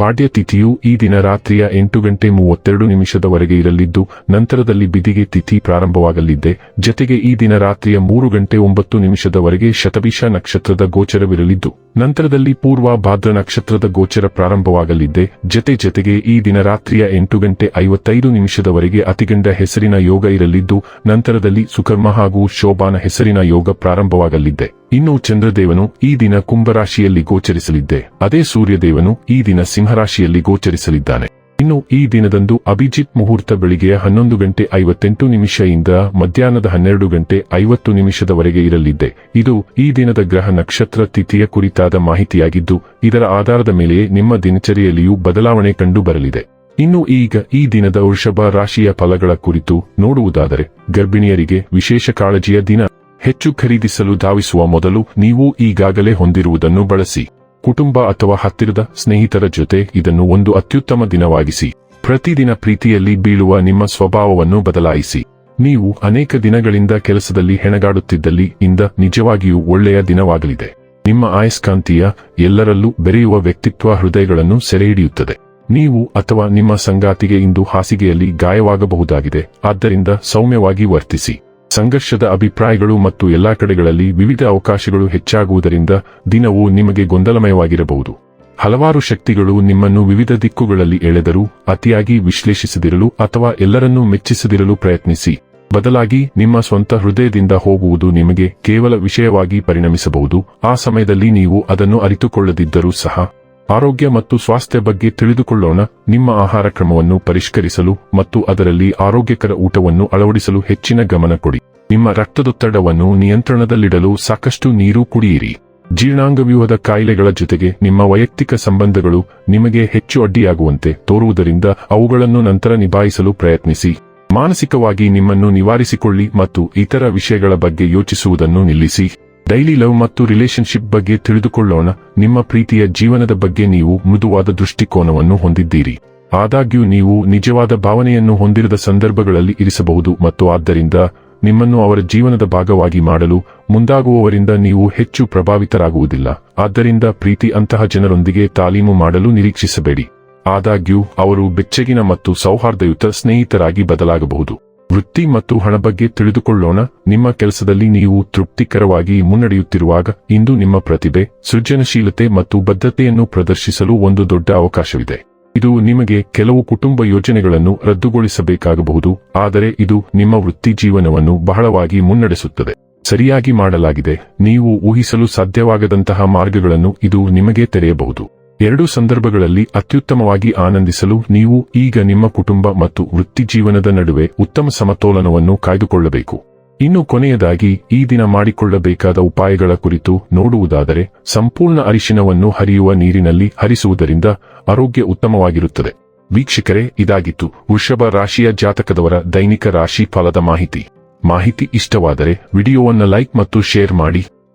ಪಾಡ್ಯ ತಿಥಿಯು ಈ ದಿನ ರಾತ್ರಿಯ ಎಂಟು ಗಂಟೆ ಮೂವತ್ತೆರಡು ನಿಮಿಷದವರೆಗೆ ಇರಲಿದ್ದು, ನಂತರದಲ್ಲಿ ಬಿದಿಗೆ ತಿಥಿ ಪ್ರಾರಂಭವಾಗಲಿದೆ. ಜತೆಗೆ ಈ ದಿನ ರಾತ್ರಿಯ ಮೂರು ಗಂಟೆ ಒಂಬತ್ತು ನಿಮಿಷದವರೆಗೆ ಶತಭಿಷ ನಕ್ಷತ್ರದ ಗೋಚರವಿರಲಿದ್ದು, ನಂತರದಲ್ಲಿ ಪೂರ್ವ ಭಾದ್ರ ನಕ್ಷತ್ರದ ಗೋಚರ ಪ್ರಾರಂಭವಾಗಲಿದೆ. ಜತೆ ಜತೆಗೆ ಈ ದಿನ ರಾತ್ರಿಯ ಎಂಟು ಗಂಟೆ ಐವತ್ತೈದು ನಿಮಿಷದವರೆಗೆ ಅತಿಗಂಡ ಹೆಸರಿನ ಯೋಗ ಇರಲಿದ್ದು, ನಂತರದಲ್ಲಿ ಸುಕರ್ಮ ಹಾಗೂ ಶೋಭಾನ ಹೆಸರಿನ ಯೋಗ ಪ್ರಾರಂಭವಾಗಲಿದೆ. ಇನ್ನು ಚಂದ್ರದೇವನು ಈ ದಿನ ಕುಂಭರಾಶಿಯಲ್ಲಿ ಗೋಚರಿಸಲಿದ್ದೆ. ಅದೇ ಸೂರ್ಯದೇವನು ಈ ದಿನ ಸಿಂಹರಾಶಿಯಲ್ಲಿ ಗೋಚರಿಸಲಿದ್ದಾನೆ. ಇನ್ನು ಈ ದಿನದಂದು ಅಭಿಜಿತ್ ಮುಹೂರ್ತ ಬೆಳಿಗ್ಗೆ ಹನ್ನೊಂದು ಗಂಟೆ ಐವತ್ತೆಂಟು ನಿಮಿಷದಿಂದ ಮಧ್ಯಾಹ್ನದ ಹನ್ನೆರಡು ಗಂಟೆ ಐವತ್ತು ನಿಮಿಷದವರೆಗೆ ಇರಲಿದ್ದೆ. ಇದು ಈ ದಿನದ ಗ್ರಹ ನಕ್ಷತ್ರ ತಿಥಿಯ ಕುರಿತಾದ ಮಾಹಿತಿಯಾಗಿದ್ದು, ಇದರ ಆಧಾರದ ಮೇಲೆ ನಿಮ್ಮ ದಿನಚರಿಯಲ್ಲಿಯೂ ಬದಲಾವಣೆ ಕಂಡು ಬರಲಿದೆ ಇನ್ನು ಈಗ ಈ ದಿನದ ವೃಷಭ ರಾಶಿಯ ಫಲಗಳ ಕುರಿತು ನೋಡುವುದಾದರೆ, ಗರ್ಭಿಣಿಯರಿಗೆ ವಿಶೇಷ ಕಾಳಜಿಯ ದಿನ. ಹೆಚ್ಚು ಖರೀದಿಸಲು ಧಾವಿಸುವ ಮೊದಲು ನೀವು ಈಗಾಗಲೇ ಹೊಂದಿರುವುದನ್ನು ಬಳಸಿ. ಕುಟುಂಬ ಅಥವಾ ಹತ್ತಿರದ ಸ್ನೇಹಿತರ ಜೊತೆ ಇದನ್ನು ಒಂದು ಅತ್ಯುತ್ತಮ ದಿನವಾಗಿಸಿ. ಪ್ರತಿದಿನ ಪ್ರೀತಿಯಲ್ಲಿ ಬೀಳುವ ನಿಮ್ಮ ಸ್ವಭಾವವನ್ನು ಬದಲಾಯಿಸಿ. ನೀವು ಅನೇಕ ದಿನಗಳಿಂದ ಕೆಲಸದಲ್ಲಿ ಹೆಣಗಾಡುತ್ತಿದ್ದಲ್ಲಿ ಇಂದ ನಿಜವಾಗಿಯೂ ಒಳ್ಳೆಯ ದಿನವಾಗಲಿದೆ. ನಿಮ್ಮ ಆಯಸ್ಕಾಂತೀಯ ಎಲ್ಲರಲ್ಲೂ ಬೆರೆಯುವ ವ್ಯಕ್ತಿತ್ವ ಹೃದಯಗಳನ್ನು ಸೆರೆಹಿಡಿಯುತ್ತದೆ. ನೀವು ಅಥವಾ ನಿಮ್ಮ ಸಂಗಾತಿಗೆ ಇಂದು ಹಾಸಿಗೆಯಲ್ಲಿ ಗಾಯವಾಗಬಹುದಾಗಿದೆ. ಆದ್ದರಿಂದ ಸೌಮ್ಯವಾಗಿ ವರ್ತಿಸಿ. ಸಂಘರ್ಷದ ಅಭಿಪ್ರಾಯಗಳು ಮತ್ತು ಎಲ್ಲಾ ಕಡೆಗಳಲ್ಲಿ ವಿವಿಧ ಅವಕಾಶಗಳು ಹೆಚ್ಚಾಗುವುದರಿಂದ ದಿನವು ನಿಮಗೆ ಗೊಂದಲಮಯವಾಗಿರಬಹುದು. ಹಲವಾರು ಶಕ್ತಿಗಳು ನಿಮ್ಮನ್ನು ವಿವಿಧ ದಿಕ್ಕುಗಳಲ್ಲಿ ಎಳೆದರೂ, ಅತಿಯಾಗಿ ವಿಶ್ಲೇಷಿಸದಿರಲು ಅಥವಾ ಎಲ್ಲರನ್ನೂ ಮೆಚ್ಚಿಸದಿರಲು ಪ್ರಯತ್ನಿಸಿ. ಬದಲಾಗಿ ನಿಮ್ಮ ಸ್ವಂತ ಹೃದಯದಿಂದ ಹೋಗುವುದು ನಿಮಗೆ ಕೇವಲ ವಿಷಯವಾಗಿ ಪರಿಣಮಿಸಬಹುದು. ಆ ಸಮಯದಲ್ಲಿ ನೀವು ಅದನ್ನು ಅರಿತುಕೊಳ್ಳದಿದ್ದರೂ ಸಹ ಆರೋಗ್ಯ ಮತ್ತು ಸ್ವಾಸ್ಥ್ಯ ಬಗ್ಗೆ ತಿಳಿದುಕೊಳ್ಳೋಣ. ನಿಮ್ಮ ಆಹಾರ ಕ್ರಮವನ್ನು ಪರಿಷ್ಕರಿಸಲು ಮತ್ತು ಅದರಲ್ಲಿ ಆರೋಗ್ಯಕರ ಊಟವನ್ನು ಅಳವಡಿಸಲು ಹೆಚ್ಚಿನ ಗಮನ ಕೊಡಿ. ನಿಮ್ಮ ರಕ್ತದೊತ್ತಡವನ್ನು ನಿಯಂತ್ರಣದಲ್ಲಿಡಲು ಸಾಕಷ್ಟು ನೀರು ಕುಡಿಯಿರಿ. ಜೀರ್ಣಾಂಗವ್ಯೂಹದ ಕಾಯಿಲೆಗಳ ಜೊತೆಗೆ ನಿಮ್ಮ ವೈಯಕ್ತಿಕ ಸಂಬಂಧಗಳು ನಿಮಗೆ ಹೆಚ್ಚು ಅಡ್ಡಿಯಾಗುವಂತೆ ತೋರುವುದರಿಂದ ಅವುಗಳನ್ನು ನಂತರ ನಿಭಾಯಿಸಲು ಪ್ರಯತ್ನಿಸಿ. ಮಾನಸಿಕವಾಗಿ ನಿಮ್ಮನ್ನು ನಿವಾರಿಸಿಕೊಳ್ಳಿ ಮತ್ತು ಇತರ ವಿಷಯಗಳ ಬಗ್ಗೆ ಯೋಚಿಸುವುದನ್ನು ನಿಲ್ಲಿಸಿ. ಡೈಲಿ ಲವ್ ಮತ್ತು ರಿಲೇಶನ್ಶಿಪ್ ಬಗ್ಗೆ ತಿಳಿದುಕೊಳ್ಳೋಣ. ನಿಮ್ಮ ಪ್ರೀತಿಯ ಜೀವನದ ಬಗ್ಗೆ ನೀವು ಮೃದುವಾದ ದೃಷ್ಟಿಕೋನವನ್ನು ಹೊಂದಿದ್ದೀರಿ. ಆದಾಗ್ಯೂ ನೀವು ನಿಜವಾದ ಭಾವನೆಯನ್ನು ಹೊಂದಿರದ ಸಂದರ್ಭಗಳಲ್ಲಿ ಇರಿಸಬಹುದು ಮತ್ತು ಆದ್ದರಿಂದ ನಿಮ್ಮನ್ನು ಅವರ ಜೀವನದ ಭಾಗವಾಗಿ ಮಾಡಲು ಮುಂದಾಗುವವರಿಂದ ನೀವು ಹೆಚ್ಚು ಪ್ರಭಾವಿತರಾಗುವುದಿಲ್ಲ. ಆದ್ದರಿಂದ ಪ್ರೀತಿ ಅಂತಹ ಜನರೊಂದಿಗೆ ತಾಲೀಮು ಮಾಡಲು ನಿರೀಕ್ಷಿಸಬೇಡಿ. ಆದಾಗ್ಯೂ, ಅವರು ಬೆಚ್ಚಗಿನ ಮತ್ತು ಸೌಹಾರ್ದಯುತ ಸ್ನೇಹಿತರಾಗಿ ಬದಲಾಗಬಹುದು. ವೃತ್ತಿ ಮತ್ತು ಹಣ ಬಗ್ಗೆ ತಿಳಿದುಕೊಳ್ಳೋಣ. ನಿಮ್ಮ ಕೆಲಸದಲ್ಲಿ ನೀವು ತೃಪ್ತಿಕರವಾಗಿ ಮುನ್ನಡೆಯುತ್ತಿರುವಾಗ ಇಂದು ನಿಮ್ಮ ಪ್ರತಿಭೆ, ಸೃಜನಶೀಲತೆ ಮತ್ತು ಬದ್ಧತೆಯನ್ನು ಪ್ರದರ್ಶಿಸಲು ಒಂದು ದೊಡ್ಡ ಅವಕಾಶವಿದೆ. ಇದು ನಿಮಗೆ ಕೆಲವು ಕುಟುಂಬ ಯೋಜನೆಗಳನ್ನು ರದ್ದುಗೊಳಿಸಬೇಕಾಗಬಹುದು, ಆದರೆ ಇದು ನಿಮ್ಮ ವೃತ್ತಿ ಜೀವನವನ್ನು ಬಹಳವಾಗಿ ಮುನ್ನಡೆಸುತ್ತದೆ. ಸರಿಯಾಗಿ ಮಾಡಲಾಗಿದೆ. ನೀವು ಊಹಿಸಲು ಸಾಧ್ಯವಾಗದಂತಹ ಮಾರ್ಗಗಳನ್ನು ಇದು ನಿಮಗೆ ತೆರೆಯಬಹುದು. ಎರಡೂ ಸಂದರ್ಭಗಳಲ್ಲಿ ಅತ್ಯುತ್ತಮವಾಗಿ ಆನಂದಿಸಲು ನೀವು ಈಗ ನಿಮ್ಮ ಕುಟುಂಬ ಮತ್ತು ವೃತ್ತಿ ಜೀವನದ ನಡುವೆ ಉತ್ತಮ ಸಮತೋಲನವನ್ನು ಕಾಯ್ದುಕೊಳ್ಳಬೇಕು. ಇನ್ನು ಕೊನೆಯದಾಗಿ, ಈ ದಿನ ಮಾಡಿಕೊಳ್ಳಬೇಕಾದ ಉಪಾಯಗಳ ಕುರಿತು ನೋಡುವುದಾದರೆ, ಸಂಪೂರ್ಣ ಅರಿಶಿನವನ್ನು ಹರಿಯುವ ನೀರಿನಲ್ಲಿ ಹರಿಸುವುದರಿಂದ ಆರೋಗ್ಯ ಉತ್ತಮವಾಗಿರುತ್ತದೆ. ವೀಕ್ಷಕರೇ, ಇದಾಗಿತ್ತು ವೃಷಭ ರಾಶಿಯ ಜಾತಕದವರ ದೈನಿಕ ರಾಶಿ ಫಲದ ಮಾಹಿತಿ. ಮಾಹಿತಿ ಇಷ್ಟವಾದರೆ, ವಿಡಿಯೋವನ್ನು ಲೈಕ್ ಮತ್ತು ಶೇರ್ ಮಾಡಿ.